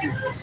Jesus.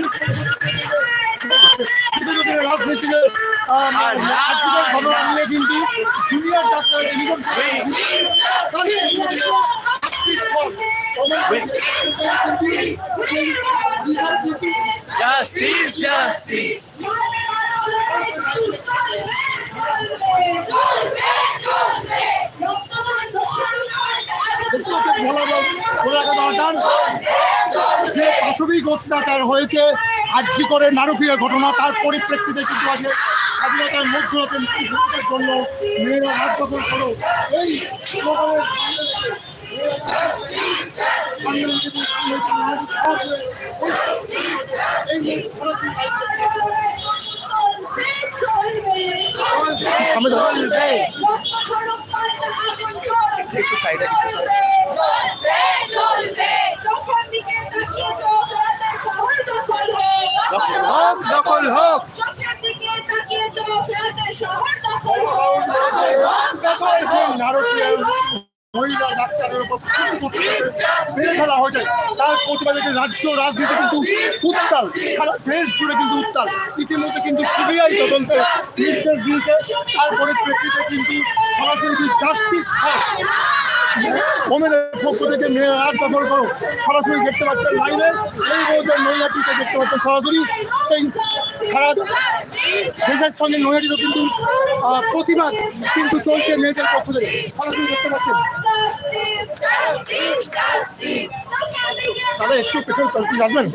আজকের খবর আনলে কিন্তু জুনিয়র ডাক্তার Justice, justice. যে পাশবিক অত্যাচার হয়েছে আর্জি করে নারকীয় ঘটনা তার পরিপ্রেক্ষিতে কিন্তু আজকে স্বাধীনতার মধ্যরাতে মুক্তিযুদ্ধের জন্য মেয়েরা দখল করো? এই স্লোগানের সামনে। একটু সাইডে নারকীয় মহিলা ডাক্তারের উপর মেরে ফেলা হয়েছে তার প্রতিবাদে রাজ্য রাজনীতি কিন্তু উত্তাল সারা দেশ জুড়ে কিন্তু উত্তাল ইতিমধ্যে কিন্তু সিবিআই তদন্তের নির্দেশ দিয়েছে তার পরিপ্রেক্ষিতে কিন্তু সরাসরি জাস্টিস হোমের পক্ষ থেকে মেয়ের হাত দখল করো। সরাসরি দেখতে পাচ্ছেন লাইভে এই রোদের নৈহাটিতে দেখতে পাচ্ছেন সরাসরি সেই সারা দেশের সঙ্গে নৈহাটিতে কিন্তু প্রতিবাদ কিন্তু চলছে মেয়েদের পক্ষ থেকে। সরাসরি দেখতে পাচ্ছেন। তাহলে একটু পেছন চলতে আসবেন।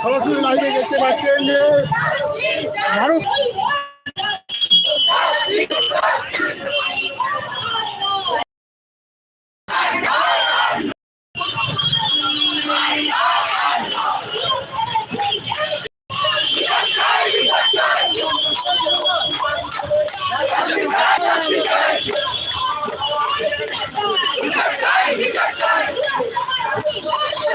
সরাসরি লাইভে দেখতে পাচ্ছেন যে ভারত